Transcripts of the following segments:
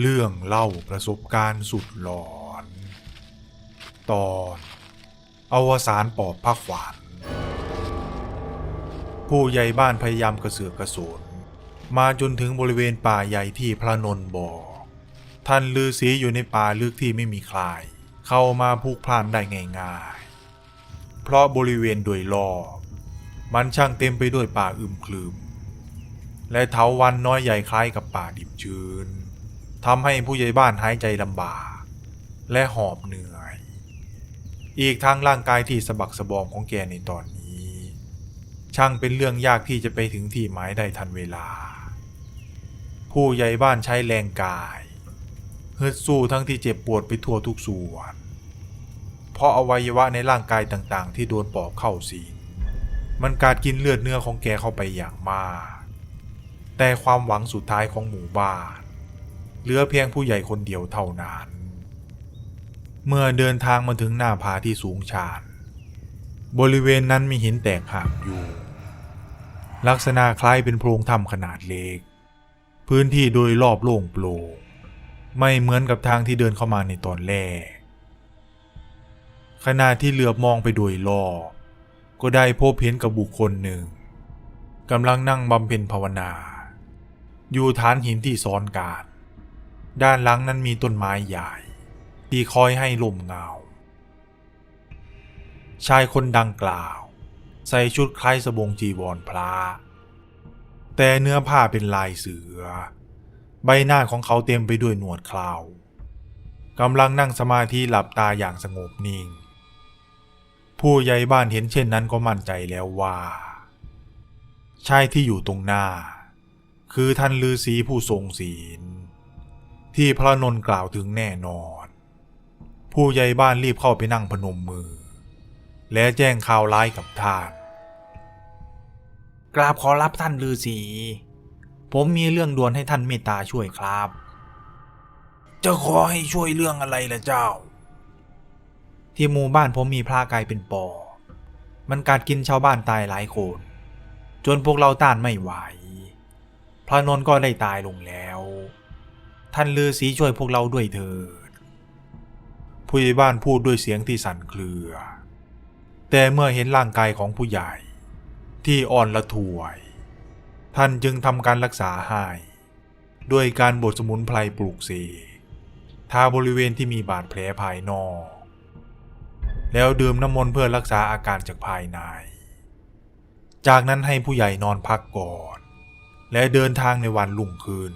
เรื่องเล่าประสบการณ์สุดหลอน ตอนอวสานปอบพระขวานผู้ใหญ่บ้านพยายามกระเสือกกระสนมาจนถึงบริเวณป่าใหญ่ที่พระนนท์บอกท่านลือสีอยู่ในป่าลึกที่ไม่มีใครเข้ามาพูกพล่านได้ง่ายๆ เพราะบริเวณโดยรอบมันช่างเต็มไปด้วยป่าอึมครึม และเถาวันน้อยใหญ่คล้ายกับป่าดิบชื้น ทำให้ผู้ใหญ่บ้านหายใจลำบากและหอบเหนื่อย อีกทั้งร่างกายที่สะบักสะบอมของแกในตอนนี้ ช่างเป็นเรื่องยากที่จะไปถึงที่หมายได้ทันเวลา ผู้ใหญ่บ้านใช้แรงกายฮึดสู้ทั้งที่เจ็บปวดไปทั่วทุกส่วน เพราะอวัยวะในร่างกายต่างๆ ที่โดนปอบเข้าสิงมันการกินเลือดเนื้อของแกเข้าไปอย่างมาก แต่ความหวังสุดท้ายของหมู่บ้าน เหลือเพียงผู้ใหญ่คนเดียวเท่านั้น เมื่อเดินทางมาถึงหน้าผาที่สูงชันบริเวณนั้นมีหินแตกหักอยู่ ลักษณะคล้ายเป็นโพรงถ้ำขนาดเล็ก พื้นที่โดยรอบโล่งโปร่งไม่เหมือนกับทางที่เดินเข้ามาในตอนแรกขณะที่เหลือบมองไปโดยรอบก็ได้พบเห็นกับบุคคลหนึ่งกำลังนั่งบำเพ็ญภาวนา อยู่ฐานหินที่ซ้อนกัน ด้านหลังนั้นมีต้นไม้ใหญ่ ที่คอยให้ลมเงา ชายคนดังกล่าว ใส่ชุดคล้ายสบงจีวรพระแต่เนื้อผ้าเป็นลายเสือ ใบหน้าของเขาเต็มไปด้วยหนวดเคราวกำลังนั่งสมาธิหลับตาอย่างสงบนิ่ง ผู้ใหญ่บ้านเห็นเช่นนั้นก็มั่นใจแล้วว่า ชายที่อยู่ตรงหน้า คือท่านลือศีผู้ทรงศีล ที่พระนนท์กล่าวถึงแน่นอน ผู้ใหญ่บ้านรีบเข้าไปนั่งพนมมือ และแจ้งข่าวร้ายกับท่าน กราบขอรับท่านฤาษีผมมีเรื่องด่วนให้ท่านเมตตาช่วยครับ จะขอให้ช่วยเรื่องอะไรล่ะเจ้า ที่หมู่บ้านผมมีพระกายเป็นปอ มันกัดกินชาวบ้านตายหลายคน จนพวกเราต้านไม่ไหว พระนนท์ก็ได้ตายลงแล้ว ท่านฤาษีช่วยพวกเราด้วยเถิดผู้ใหญ่บ้านพูดด้วยเสียงที่สั่นเครือ แต่เมื่อเห็นร่างกายของผู้ใหญ่ ที่อ่อนละถวย ท่านจึงทำการรักษาให้ด้วยการบดสมุนไพรปลูกเสกทาบริเวณที่มีบาดแผลภายนอก แล้วดื่มน้ำมนต์เพื่อรักษาอาการจากภายใน จากนั้นให้ผู้ใหญ่นอนพักก่อน และเดินทางในวันรุ่งขึ้น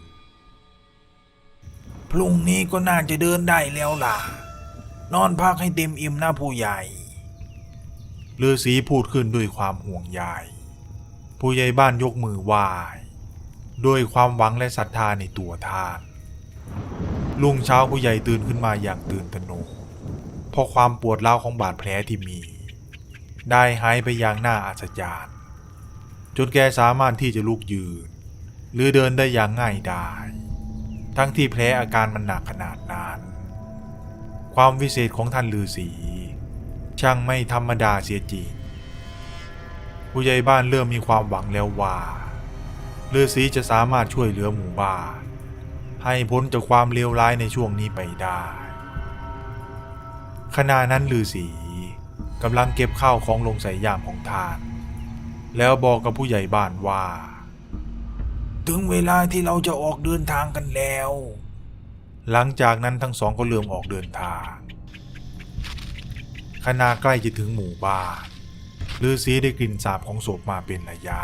พรุ่งนี้ก็น่าจะเดินได้แล้วล่ะ นอนพักให้เต็มอิ่มนะผู้ใหญ่ฤาษีพูดขึ้นด้วยความห่วงใยผู้ใหญ่บ้านยกมือไหว้ด้วยความหวังและศรัทธาในตัวท่านลุงเช้าผู้ใหญ่ตื่นขึ้นมาอย่างตื่นตระหนกเพราะความปวดร้าวของบาดแผลที่มี ได้หายไปอย่างน่าอัศจรรย์จนแกสามารถที่จะลุกยืน หรือเดินได้อย่างง่ายดาย ทั้งที่แผลอาการมันหนักขนาดนั้น ความวิเศษของท่านฤาษีช่างไม่ธรรมดาเสียจริงผู้ใหญ่บ้านเริ่มมีความหวังแล้วว่าฤาษีจะสามารถช่วยเหลือหมู่บ้านให้พ้นจากความเลวร้ายในช่วงนี้ไปได้ ขณะนั้นฤาษีกำลังเก็บข้าวของลงใส่ยามของทาน แล้วบอกกับผู้ใหญ่บ้านว่า ถึงเวลาที่เราจะออกเดินทางกันแล้ว หลังจากนั้นทั้งสองก็เริ่มออกเดินทาง ขณะใกล้จะถึงหมู่บ้านฤาษีได้กลิ่นสาบของศพมาเป็นระยะ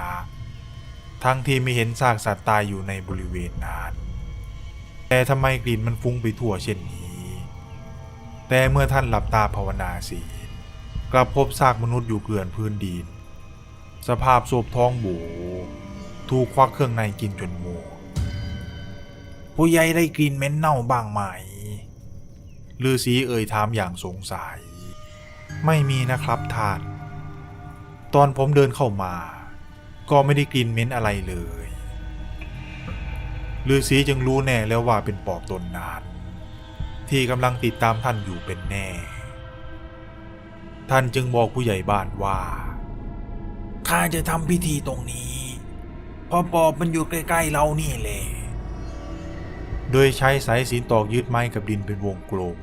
ทั้งที่ไม่เห็นซากสัตว์ตายอยู่ในบริเวณนั้น แต่ทำไมกลิ่นมันฟุ้งไปทั่วเช่นนี้ แต่เมื่อท่านหลับตาภาวนาสีลกลับพบซากมนุษย์อยู่เกลื่อนพื้นดิน สภาพศพท้องโบ ถูกควักเครื่องในกินจนหมดผู้ใหญ่ได้กลิ่นเหม็นเน่าบ้างไหมฤาษีเอ่ยถามอย่างสงสัย ไม่มีนะครับท่าน ตอนผมเดินเข้ามา ก็ไม่ได้กลิ่นเหม็นอะไรเลยฤาษีจึงรู้แน่แล้วว่าเป็นปอบตนนั้นที่กำลังติดตามท่านอยู่เป็นแน่ ท่านจึงบอกผู้ใหญ่บ้านว่าข้าจะทำพิธีตรงนี้ พราะปอบมันอยู่ใกล้ๆเรานี่แหละโดยใช้สายสินตอกยึดไม้กับดินเป็นวงกลม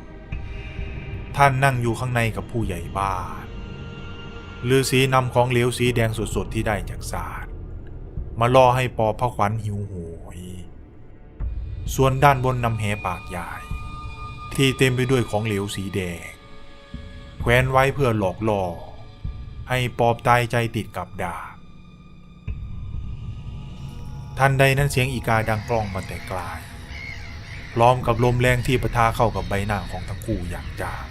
ท่านนั่งอยู่ข้างในกับผู้ใหญ่บ้านฤาษีนำของเหลวสีแดงสดๆที่ได้จากศาสตร์มาล่อให้ปอบพระขวัญหิวโหย ส่วนด้านบนนำแหปากใหญ่ที่เต็มไปด้วยของเหลวสีแดง แขวนไว้เพื่อหลอกล่อให้ปอบตายใจติดกับดาบ ทันใดนั้นเสียงอีกาดังกล้องมาแต่ไกลพร้อมกับลมแรงที่ปะทะเข้ากับใบหน้าของทั้งคู่อย่างจัง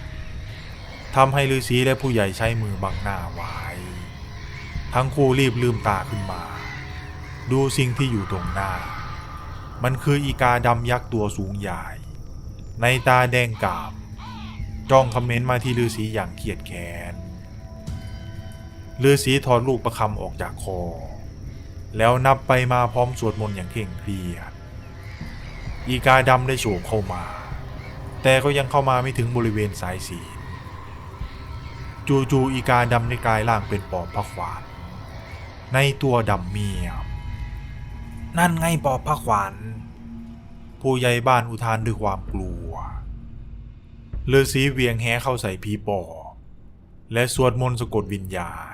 ทำให้ฤาษีและผู้ใหญ่ใช้มือบังหน้าไว้ทั้งคู่รีบลืมตาขึ้นมา ดูสิ่งที่อยู่ตรงหน้า มันคืออีกาดำยักษ์ตัวสูงใหญ่ ในตาแดงกาบ จ้องคอมเมนต์มาที่ฤาษีอย่างเครียดแค้นฤาษีถอดลูกประคำออกจากคอ แล้วนับไปมาพร้อมสวดมนต์อย่างเคร่งเครียดอีกาดำได้โฉบเข้ามา แต่ก็ยังเข้ามาไม่ถึงบริเวณสายสีลจู่ๆอีกาดำได้กลายร่างเป็นปอบพระขวาน ในตัวดำเมียนั่นไงปอบพระขวัญผู้ใหญ่บ้านอุทานด้วยความกลัวฤาษีเวียงแหเข้าใส่ผีปอบและสวดมนต์สะกดวิญญาณ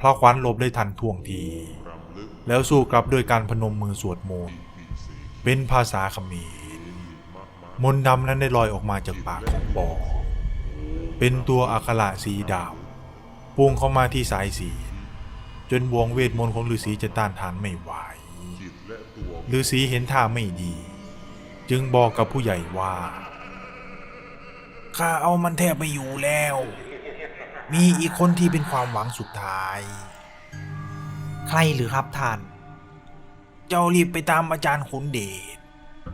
พระขวัญหลบได้ทันท่วงที แล้วสู้กลับด้วยการพนมมือสวดมนต์เป็นภาษาเขมรมนต์ดำนั้นได้ลอยออกมาจากปากของปอเป็นตัวอักระสีดำพุ่งเข้ามาที่สายสีลจนบวงเวทมนต์ของฤาษีจะต้านทานไม่ไหวฤาษีเห็นท่าไม่ดี จึงบอกกับผู้ใหญ่ว่าข้าเอามันแทบไม่อยู่แล้ว มีอีกคนที่เป็นความหวังสุดท้าย ใครหรือครับท่าน เจ้ารีบไปตามอาจารย์ขุนเดช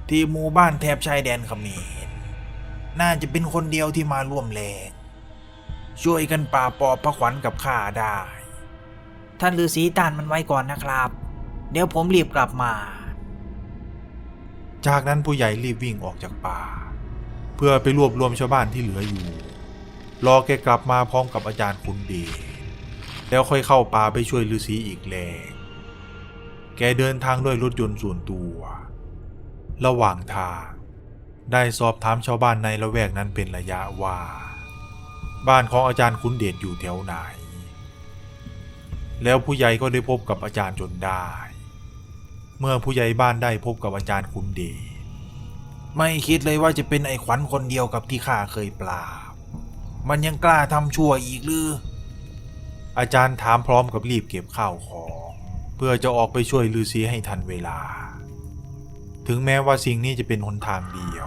ที่หมู่บ้านแถบชายแดนเขมรน่าจะเป็นคนเดียวที่มาร่วมแรงช่วยกันปราบปอบพระขวัญกับข้าได้ ท่านฤาษีตานมันไว้ก่อนนะครับ เดี๋ยวผมรีบกลับมา จากนั้นผู้ใหญ่รีบวิ่งออกจากป่า เพื่อไปรวบรวมชาวบ้านที่เหลืออยู่ รอแกกลับมาพร้อมกับอาจารย์คุณเดชแล้วค่อยเข้าป่าไปช่วยฤาษีอีกแรงแกเดินทางด้วยรถยนต์ส่วนตัว ระหว่างทาง ได้สอบถามชาวบ้านในละแวกนั้นเป็นระยะว่า บ้านของอาจารย์คุณเดชอยู่แถวไหน แล้วผู้ใหญ่ก็ได้พบกับอาจารย์จนได้ เมื่อผู้ใหญ่บ้านได้พบกับอาจารย์คุณเดชไม่คิดเลยว่าจะเป็นไอ้ขวัญคนเดียวกับที่ข้าเคยปราบ มันยังกล้าทำชั่วอีกหรือ อาจารย์ถามพร้อมกับรีบเก็บข้าวของ เพื่อจะออกไปช่วยฤาษีให้ทันเวลา ถึงแม้ว่าสิ่งนี้จะเป็นหนทางเดียว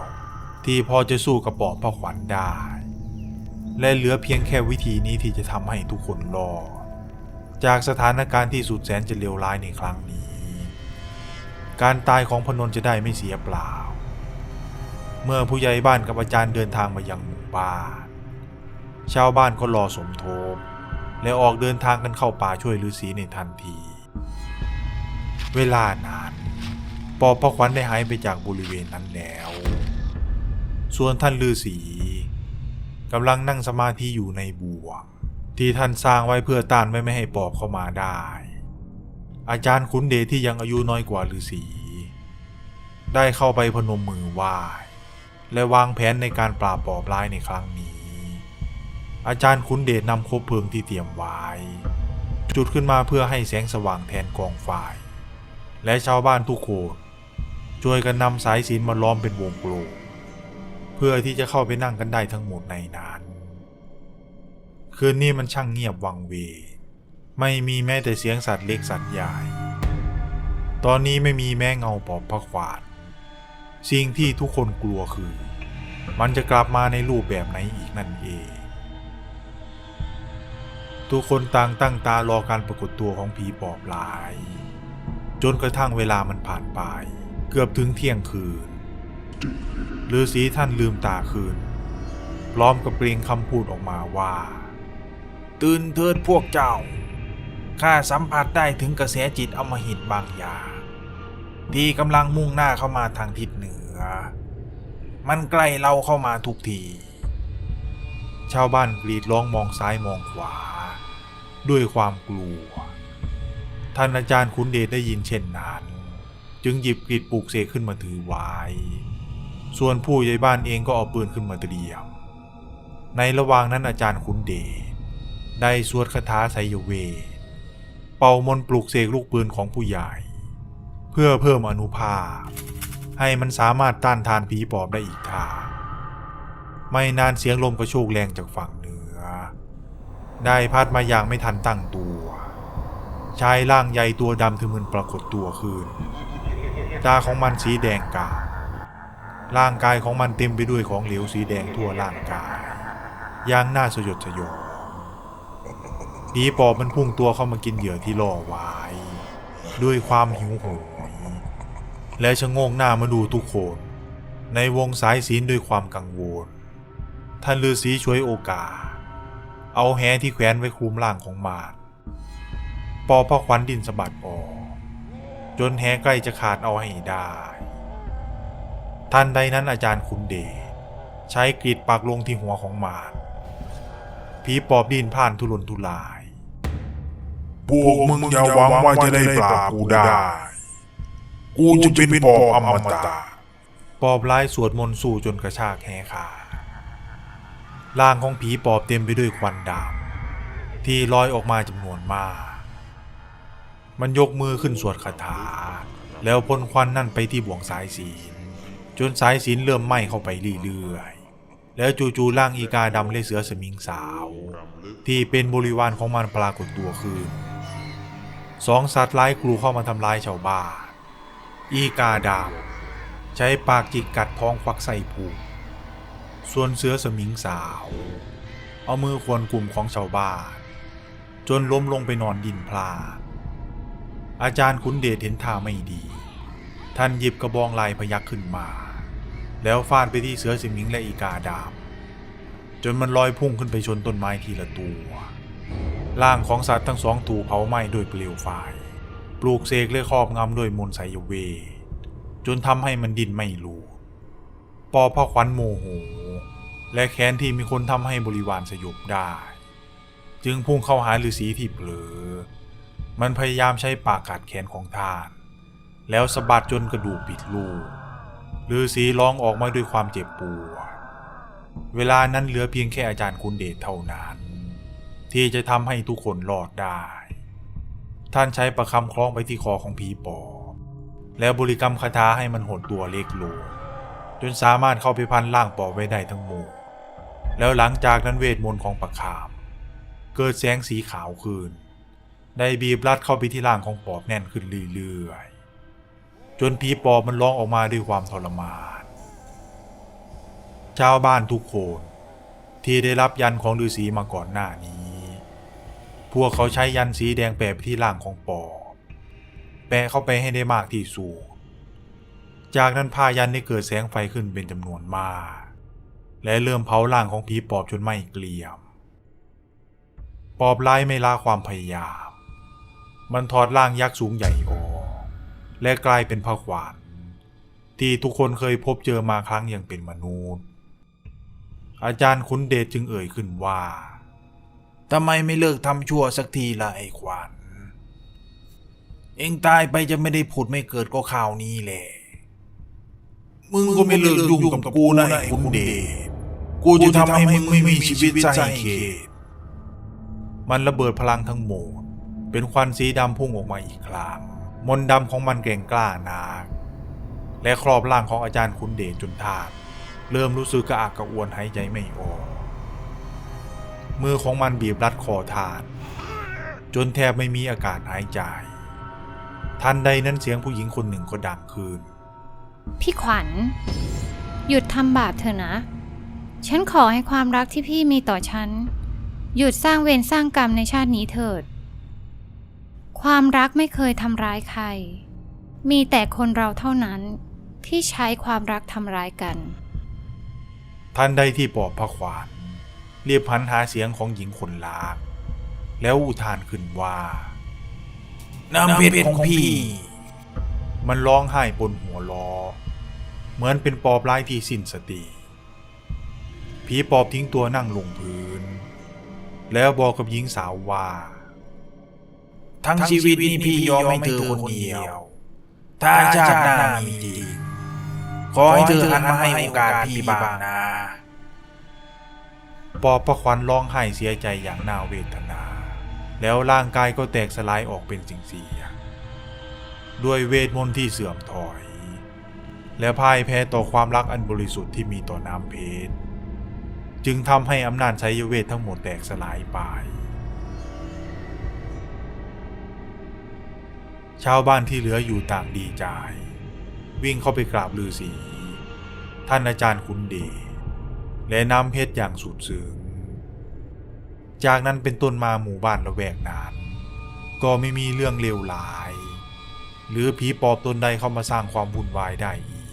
ที่พอจะสู้กับปอบพระขวัญได้ และเหลือเพียงแค่วิธีนี้ที่จะทำให้ทุกคนรอดจากสถานการณ์ที่สุดแสนจะเลวร้ายในครั้งนี้ การตายของพนน์จะได้ไม่เสียเปล่า เมื่อผู้ใหญ่บ้านกับอาจารย์เดินทางมายังหมู่บ้าน ชาวบ้านก็รอสมทบและออกเดินทางกันเข้าป่าช่วยฤาษีในทันที เวลานานปอบพระขวัญได้หายไปจากบริเวณนั้นแล้ว ส่วนท่านฤาษีกำลังนั่งสมาธิอยู่ในบ่วง ที่ท่านสร้างไว้เพื่อต้านไม่ไม่ให้ปอบเข้ามาได้ อาจารย์ขุนเดชที่ยังอายุน้อยกว่าฤาษีได้เข้าไปพนมมือไหว้และวางแผนในการปราบปอบร้ายในครั้งนี้ อาจารย์ขุนเดชนำคบเพลิงที่เตรียมไว้ จุดขึ้นมาเพื่อให้แสงสว่างแทนกองไฟและชาวบ้านทุกคนช่วยกันนำสายสินมาล้อมเป็นวงกลมเพื่อที่จะเข้าไปนั่งกันได้ทั้งหมดในนั้น คืนนี้มันช่างเงียบวังเวไม่มีแม้แต่เสียงสัตว์เล็กสัตว์ใหญ่ตอนนี้ไม่มีแม้เงาปอบพระขวานสิ่งที่ทุกคนกลัวคือ มันจะกลับมาในรูปแบบไหนอีกนั่นเอง ทุกคนต่างตั้งตารอการปรากฏตัวของผีปอบหลาย จนกระทั่งเวลามันผ่านไป เกือบถึงเที่ยงคืนฤาษีท่านลืมตาคืน พร้อมกับเปล่งคำพูดออกมาว่า ตื่นเถิดพวกเจ้าข้าสัมผัสได้ถึงกระแสจิตอมหิตบางอย่างที่กำลังมุ่งหน้าเข้ามาทางทิศเหนือ มันใกล้เราเข้ามาทุกที ชาวบ้านกรีดร้องมองซ้ายมองขวา ด้วยความกลัว ท่านอาจารย์ขุนเดชได้ยินเช่นนั้น จึงหยิบกรีดปลูกเสกขึ้นมาถือไว้ ส่วนผู้ใหญ่บ้านเองก็เอาปืนขึ้นมาเตรียม ในระหว่างนั้นอาจารย์ขุนเดชได้สวดคาถาไสยเวทเป่ามนปลูกเสกลูกปืนของผู้ใหญ่ เพื่อเพิ่มอนุภาพ ให้มันสามารถต้านทานผีปอบได้อีกทางไม่นานเสียงลมกระโชกแรงจากฝั่ง ได้พัดมาอย่างไม่ทันตั้งตัว ชายร่างใหญ่ตัวดำถึงมึนปรากฏตัวขึ้น ตาของมันสีแดงการ่างกายของมันเต็มไปด้วยของเหลวสีแดงทั่วร่างกาย อย่างน่าสยดสยองผีปอบมันพุ่งตัวเข้ามากินเหยื่อที่ล่อไว้ด้วยความหิวโหยและชะโงงหน้ามาดูทุกคน ในวงสายศีลด้วยความกังวล ท่านฤาษีช่วยโอกาส เอาแหที่แขวนไว้คลุมร่างของมารปอพระควันดินสะบัดออก จนแหใกล้จะขาดเอาให้ได้ท่านใดนั้นอาจารย์ขุนเดชใช้กรีดปากลงที่หัวของมารผีปอบดินผ่านทุรนทุราย พวกมึงอย่าหวังว่าจะได้ปราบกูได้ กูจะเป็นปอบอมตะ ปอบร้ายสวดมนต์สู่จนกระชากแหขาด ร่างของผีปอบเต็มไปด้วยควันดำที่ลอยออกมาจำนวนมาก มันยกมือขึ้นสวดคาถา แล้วพ่นควันนั่นไปที่บ่วงสายศีลจนสายศีลเริ่มไหม้เข้าไปเรื่อยๆ แล้วจู่ๆร่างอีกาดำและเสือสมิงสาว ที่เป็นบริวารของมันปรากฏตัวขึ้นสองสัตว์ร้ายกลูเข้ามาทำร้ายชาวบ้าน อีกาดำใช้ปากจิกกัดท้องควักใส่ผูก ส่วนเสือสมิงสาว เอามือควนกลุ่มของชาวบ้าน จนล้มลงไปนอนดินพลาดอาจารย์ขุนเดชเห็นท่าไม่ดี ท่านหยิบกระบองลายพยักขึ้นมา แล้วฟาดไปที่เสือสมิงและอีกาดำจนมันลอยพุ่งขึ้นไปชนต้นไม้ทีละตัว ร่างของสัตว์ทั้งสองถูกเผาไหม้ด้วยเปลวไฟ ปลูกเสกและครอบงำด้วยมนต์ไสยเวทจนทำให้มันดินไม่รู้ปอพระขวัญโมโห และแค้นที่มีคนทำให้บริวารสยบได้ จึงพุ่งเข้าหาฤาษีที่เผลอ มันพยายามใช้ปากกัดแขนของท่าน แล้วสะบัดจนกระดูกปิดลูกฤาษีร้องออกมาด้วยความเจ็บปวด เวลานั้นเหลือเพียงแค่อาจารย์คุณเดชเท่านั้น ที่จะทำให้ทุกคนรอดได้ ท่านใช้ประคำคล้องไปที่คอของผีปอบแล้วบริกรรมคาถาให้มันหดตัวเล็กลงจนสามารถเข้าไปพันร่างปอบไว้ได้ทั้งหมด แล้วหลังจากนั้นเวทมนต์ของปะขาม เกิดแสงสีขาวขึ้นได้บีบรัดเข้าไปที่ร่างของปอบแน่นขึ้นเรื่อยๆ จนผีปอบมันร้องออกมาด้วยความทรมาน ชาวบ้านทุกคนที่ได้รับยันของฤาษีมาก่อนหน้านี้ พวกเขาใช้ยันสีแดงแปะไปที่ร่างของปอบแปะเข้าไปให้ได้มากที่สุด จากนั้นพายันได้เกิดแสงไฟขึ้นเป็นจำนวนมาก และเริ่มเผาร่างของผีปอบจนไหม้เกลียม ปอบไล่ไม่ละความพยายาม มันถอดร่างยักษ์สูงใหญ่ออกและกลายเป็นพระขวานที่ทุกคนเคยพบเจอมาครั้งยังเป็นมนุษย์ อาจารย์ขุนเดชจึงเอ่ยขึ้นว่าทำไมไม่เลิกทำชั่วสักทีละไอ้ขวัญเองตายไปจะไม่ได้ผุดไม่เกิดก็ข่าวนี้แหละ มึงก็ไม่เลิกยุ่งกับกูนะไอ้คุณเดช กูจะทำให้มึงไม่มีชีวิตใจเขตมันระเบิดพลังทั้งหมด เป็นควันสีดำพุ่งออกมาอีกครั้งมนต์ดำของมันแกร่งกล้านักและครอบร่างของอาจารย์คุณเดชจนทานเริ่มรู้สึกกระอักกระอ่วนหายใจไม่ออก มือของมันบีบรัดคอทานจนแทบไม่มีอากาศหายใจ ทันใดนั้นเสียงผู้หญิงคนหนึ่งก็ดังขึ้น พี่ขวัญ หยุดทำบาปเถอะนะ ฉันขอให้ความรักที่พี่มีต่อฉัน หยุดสร้างเวรสร้างกรรมในชาตินี้เถิด ความรักไม่เคยทำร้ายใคร มีแต่คนเราเท่านั้นที่ใช้ความรักทำร้ายกันทันใดที่ปอบพระขวานเรียบหันหาเสียงของหญิงคนลาก แล้วอุทานขึ้นว่า น้ำเพชรของพี่ มันร้องไห้บนหัวล้อ เหมือนเป็นปอบร้ายที่สิ้นสติ ผีปอบทิ้งตัวนั่งลงพื้น แล้วบอกกับหญิงสาวว่า ทั้งชีวิตนี้พี่ยอมให้เธอคนเดียว ถ้าชาติหน้ามีจริงขอให้เธอหันมาให้โอกาสพี่บ้างนะปอบประควันร้องไห้เสียใจอย่างน่าเวทนา แล้วร่างกายก็แตกสลายออกเป็นสิ่งเสียด้วยเวทมนต์ที่เสื่อมถอย และพ่ายแพ้ต่อความรักอันบริสุทธิ์ที่มีต่อน้ำเพชร จึงทำให้อำนาจใช้เวททั้งหมดแตกสลายไป ชาวบ้านที่เหลืออยู่ต่างดีใจ วิ่งเข้าไปกราบฤาษีท่านอาจารย์ขุนเดชและน้ำเพชรอย่างสุดซึ้งจากนั้นเป็นต้นมาหมู่บ้านละแวกนั้นก็ไม่มีเรื่องเลวร้าย หรือผีปอบตนใดเข้ามาสร้างความวุ่นวายได้อีก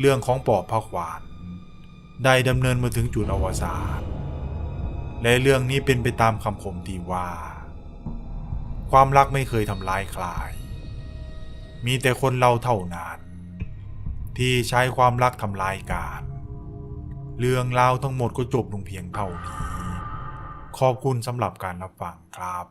เรื่องของปอบพระขวาน ได้ดำเนินมาถึงจุดอวสานและเรื่องนี้เป็นไปตามคำคมที่ว่า ความรักไม่เคยทำลายใครมีแต่คนเราเท่านั้น ที่ใช้ความรักทำลายกัน เรื่องราวทั้งหมดก็จบลงเพียงเท่านี้ ขอบคุณสำหรับการรับฟังครับ